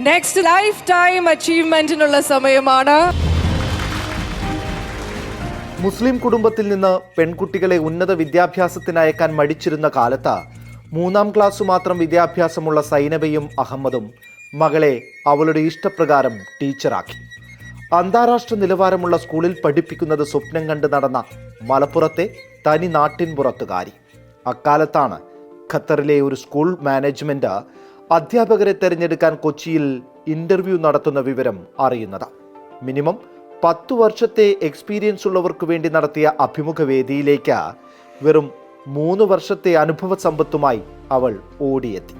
Next life time അച്ചീവ്മെന്റിനുള്ള സമയമാണ്. മുസ്ലിം കുടുംബത്തിൽ നിന്ന് പെൺകുട്ടികളെ ഉന്നത വിദ്യാഭ്യാസത്തിന് അയക്കാൻ മടിച്ചിരുന്ന കാലത്ത് മൂന്നാം ക്ലാസ് മാത്രം വിദ്യാഭ്യാസമുള്ള സൈനബയും അഹമ്മദും മകളെ അവളുടെ ഇഷ്ടപ്രകാരം ടീച്ചറാക്കി. അന്താരാഷ്ട്ര നിലവാരമുള്ള സ്കൂളിൽ പഠിപ്പിക്കുന്നത് സ്വപ്നം കണ്ട് നടന്ന മലപ്പുറത്തെ തനി നാട്ടിൻ പുറത്തുകാരി അക്കാലത്താണ് ഖത്തറിലെ ഒരു സ്കൂൾ മാനേജ്മെന്റ് അധ്യാപകരെ തെരഞ്ഞെടുക്കാൻ കൊച്ചിയിൽ ഇന്റർവ്യൂ നടത്തുന്ന വിവരം അറിയുന്നത്. മിനിമം പത്തു വർഷത്തെ എക്സ്പീരിയൻസ് ഉള്ളവർക്ക് വേണ്ടി നടത്തിയ അഭിമുഖ വേദിയിലേക്ക് വെറും മൂന്ന് വർഷത്തെ അനുഭവ സമ്പത്തുമായി അവൾ ഓടിയെത്തി.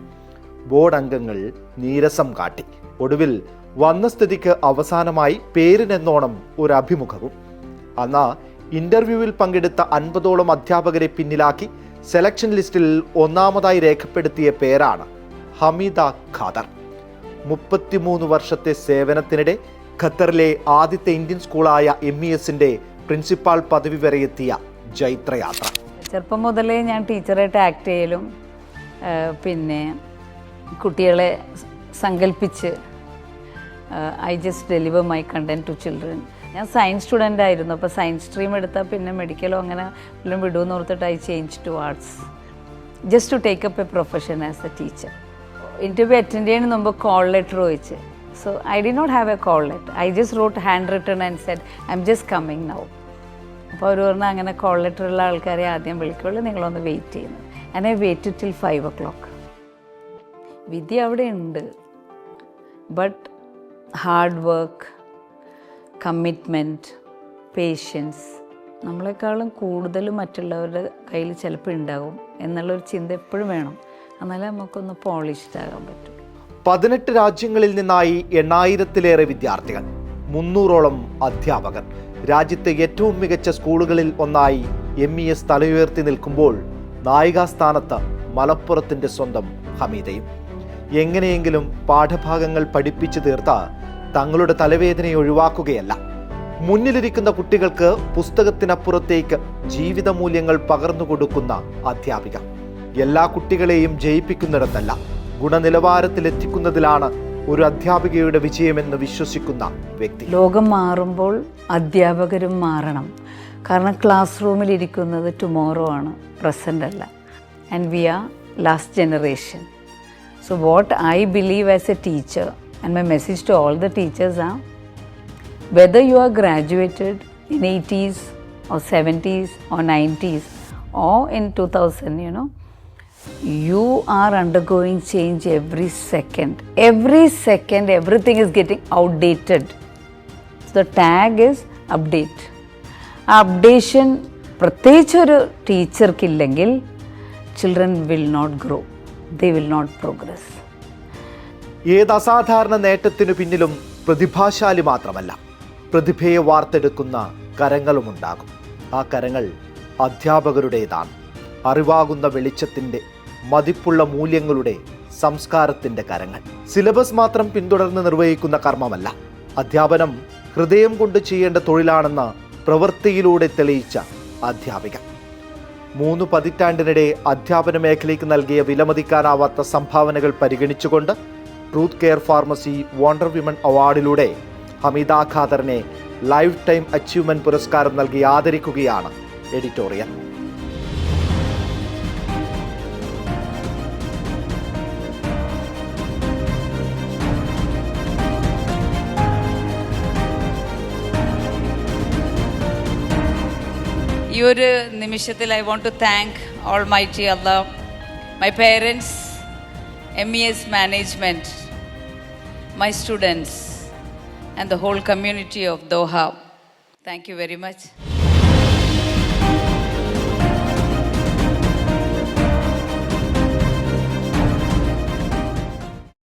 ബോർഡ് അംഗങ്ങൾ നീരസം കാട്ടി. ഒടുവിൽ വന്ന സ്ഥിതിക്ക് അവസാനമായി പേരിനെന്നോണം ഒരു അഭിമുഖവും. അന്ന് ഇന്റർവ്യൂവിൽ പങ്കെടുത്ത അൻപതോളം അധ്യാപകരെ പിന്നിലാക്കി സെലക്ഷൻ ലിസ്റ്റിൽ ഒന്നാമതായി രേഖപ്പെടുത്തിയ പേരാണ് ഹമീദ ഖാദർ. മുപ്പത്തിമൂന്ന് വർഷത്തെ സേവനത്തിനിടെ ഖത്തറിലെ ആദ്യത്തെ ഇന്ത്യൻ സ്കൂളായ എം ഇ എസിന്റെ പ്രിൻസിപ്പാൾ പദവി വരെ എത്തിയ ജൈത്രയാത്ര. ചെറുപ്പം മുതലേ ഞാൻ ടീച്ചറായിട്ട് ആക്ട് ചെയ്യലും പിന്നെ കുട്ടികളെ സങ്കല്പിച്ച് I just deliver my content to children. ഞാൻ സയൻസ് സ്റ്റുഡന്റ് ആയിരുന്നു അപ്പോൾ സയൻസ് സ്ട്രീം എടുത്താൽ പിന്നെ മെഡിക്കലോ അങ്ങനെ വല്ലതും വിടുമെന്ന് ഓർത്തിട്ട് I change to arts just to take up a profession as a teacher. ചെയ്യുന്നതിന് മുമ്പ് കോൾ ലെറ്റർ ചോദിച്ച് so I did not have a call letter I just wrote hand return and set I'm just coming now അപ്പോൾ അവർ പറഞ്ഞാൽ അങ്ങനെ call letter ഉള്ള ആൾക്കാരെ ആദ്യം വിളിക്കുള്ളൂ. നിങ്ങളൊന്ന് വെയിറ്റ് ചെയ്യുന്നു. അങ്ങനെ wait till five o'clock വിധി അവിടെ ഉണ്ട്. But hard work commitment patience നമ്മളെക്കാളും കൂടുതൽ മറ്റുള്ളവരുടെ കയ്യിൽ ചിലപ്പോൾ ഉണ്ടാകും. എന്നുള്ളൊരു ചിന്ത എപ്പോഴും വേണം. എന്നാലേ നമുക്കൊന്ന് പോളിഷ്ഡ് ആകാൻ പറ്റും. പതിനെട്ട് രാജ്യങ്ങളിൽ നിന്നായി എണ്ണായിരത്തിലേറെ വിദ്യാർത്ഥികൾ മുന്നൂറോളം അധ്യാപകർ. രാജ്യത്തെ ഏറ്റവും മികച്ച സ്കൂളുകളിൽ ഒന്നായി എം ഇ എസ് തലയുയർത്തി നിൽക്കുമ്പോൾ നായികാസ്ഥാനത്ത് മലപ്പുറത്തിന്റെ സ്വന്തം ഹമീദയും. എങ്ങനെയെങ്കിലും പാഠഭാഗങ്ങൾ പഠിപ്പിച്ചു തീർത്ത തങ്ങളുടെ തലവേദനയെ ഒഴിവാക്കുകയല്ല. മുന്നിലിരിക്കുന്ന കുട്ടികൾക്ക് പുസ്തകത്തിനപ്പുറത്തേക്ക് ജീവിത മൂല്യങ്ങൾ പകർന്നു കൊടുക്കുന്ന അധ്യാപിക. എല്ലാ കുട്ടികളെയും ജയിപ്പിക്കുന്നിടത്തല്ല ഗുണനിലവാരത്തിലെത്തിക്കുന്നതിലാണ് ഒരു അധ്യാപികയുടെ വിജയമെന്ന് വിശ്വസിക്കുന്ന വ്യക്തി. ലോകം മാറുമ്പോൾ അധ്യാപകരും മാറണം. കാരണം ക്ലാസ് റൂമിൽ ഇരിക്കുന്നത് ടുമോറോ ആണ് പ്രസന്റ് അല്ല. And we are last generation so what I believe as a teacher and my message to all the teachers uh whether you are graduated in 80s or 70s or 90s or in 2000 you know you are undergoing change every second. Every second everything is getting outdated. So the tag is update. ആ updation പ്രത്യേകിച്ച് ഒരു ടീച്ചർക്കില്ലെങ്കിൽ children will not grow they will not progress ഏത് അസാധാരണ നേട്ടത്തിനു പിന്നിലും പ്രതിഭാശാലി മാത്രമല്ല പ്രതിഭയെ വാർത്തെടുക്കുന്ന കരങ്ങളുമുണ്ടാകും. ആ കരങ്ങൾ അധ്യാപകരുടേതാണ്. അറിവാകുന്ന വെളിച്ചത്തിന്റെ മതിപ്പുള്ള മൂല്യങ്ങളുടെ സംസ്കാരത്തിന്റെ കരങ്ങൾ. സിലബസ് മാത്രം പിന്തുടർന്ന് നിർവഹിക്കുന്ന കർമ്മമല്ല. അധ്യാപനം ഹൃദയം കൊണ്ട് ചെയ്യേണ്ട തൊഴിലാണെന്ന പ്രവൃത്തിയിലൂടെ തെളിയിച്ച അധ്യാപിക. മൂന്ന് പതിറ്റാണ്ടിനിടെ അധ്യാപന മേഖലയ്ക്ക് നൽകിയ വിലമതിക്കാനാവാത്ത സംഭാവനകൾ പരിഗണിച്ചുകൊണ്ട് truth care pharmacy wonder women അവാർഡിലൂടെ Hameeda ഖാദറിനെ ലൈഫ് ടൈം അച്ചീവ്മെന്റ് പുരസ്കാരം നൽകി ആദരിക്കുകയാണ് എഡിറ്റോറിയൽ. ഈ ഒരു നിമിഷത്തിൽ I want to thank all my T അല്ല my parents M E S management my students and the whole community of Doha thank you very much